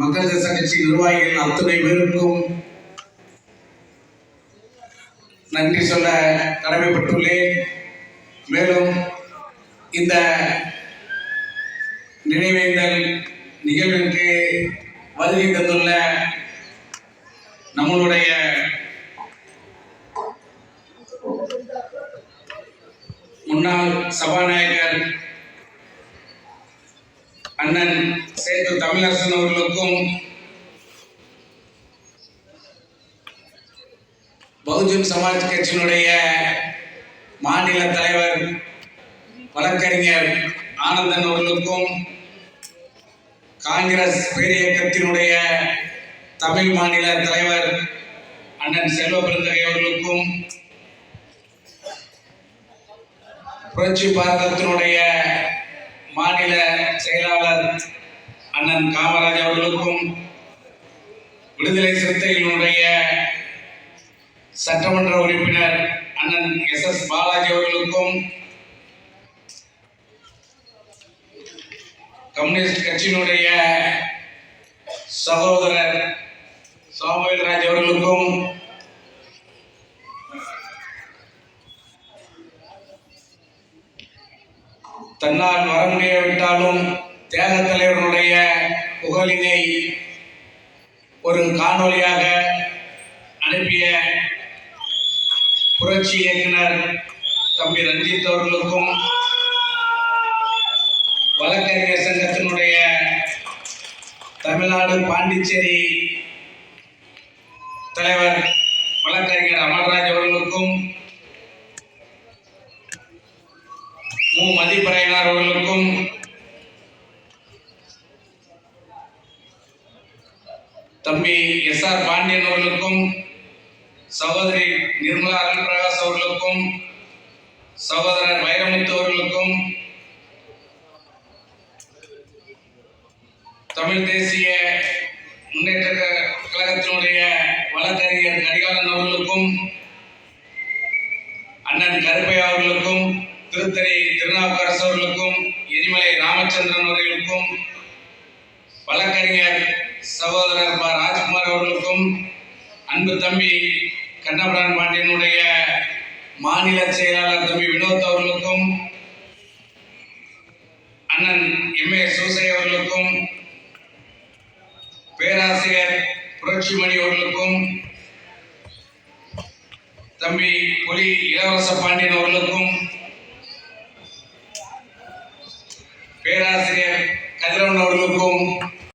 மக்கள் தேச கட்சி நிர்வாகிகள் அத்துணை பேருக்கும் நன்றி சொல்ல கடமைப்பட்டுள்ளேன். மேலும் இந்த நினைவேந்தல் நிகழ்விற்கு வருகை தந்துள்ள நம்மளுடைய முன்னாள் சபாநாயகர் அண்ணன் சேது தமிழரசன் அவர்களுக்கும் பகுஜன் சமாஜ் கட்சியினுடைய மாநில தலைவர் வழக்கறிஞர் ஆனந்தன் அவர்களுக்கும் காங்கிரஸ் பேரியக்கத்தினுடைய தமிழ் மாநில தலைவர் அண்ணன் செல்வ பிறந்தகை அவர்களுக்கும் புரட்சி பாரதத்தினுடைய மாநில செயலாளர் அண்ணன் காமராஜ் அவர்களுக்கும் விடுதலை சிறுத்தைகளுடைய சட்டமன்ற உறுப்பினர் அண்ணன் எஸ் எஸ் பாலாஜி அவர்களுக்கும் கம்யூனிஸ்ட் கட்சியினுடைய சகோதரர் சாமுவேல் ராஜ் அவர்களுக்கும் தன்னால் வர முடியாவிட்டாலும் தேக தலைவர்களுடைய புகழினை ஒரு காணொளியாக அனுப்பிய புரட்சி இயக்குனர் தம்பி ரஞ்சித் அவர்களுக்கும் வழக்கறிஞர் சங்கத்தினுடைய தமிழ்நாடு பாண்டிச்சேரி தலைவர் வழக்கறிஞர் அமர்ராஜ் அவர்களுக்கும் மு மதிப்பறையினார் அவர்களுக்கும் தம்பி எஸ் ஆர் பாண்டியன் அவர்களுக்கும் சகோதரி நிர்மலா அருள் பிரகாஷ் அவர்களுக்கும் சகோதரர் வைரமுத்து அவர்களுக்கும் தமிழ் தேசிய முன்னேற்ற கழகத்தினுடைய வழக்கறிஞர் கரிகாலன் அவர்களுக்கும் அண்ணன் கருப்பையா அவர்களுக்கும் திருத்தணி திருநாவுக்கரசு அவர்களுக்கும் எரிமலை ராமச்சந்திரன் அவர்களுக்கும் வழக்கறிஞர் சகோதரர் ப. ராஜ்குமார் அவர்களுக்கும் அன்பு தம்பி கண்ணபிரான் பாண்டியனுடைய மாநில செயலாளர் தம்பி வினோத் அவர்களுக்கும் அண்ணன் எம். ஏ. சூசை அவர்களுக்கும் பேராசிரியர் புரட்சிமணி அவர்களுக்கும் தம்பி ஒலி இளவரச பாண்டியன் அவர்களுக்கும்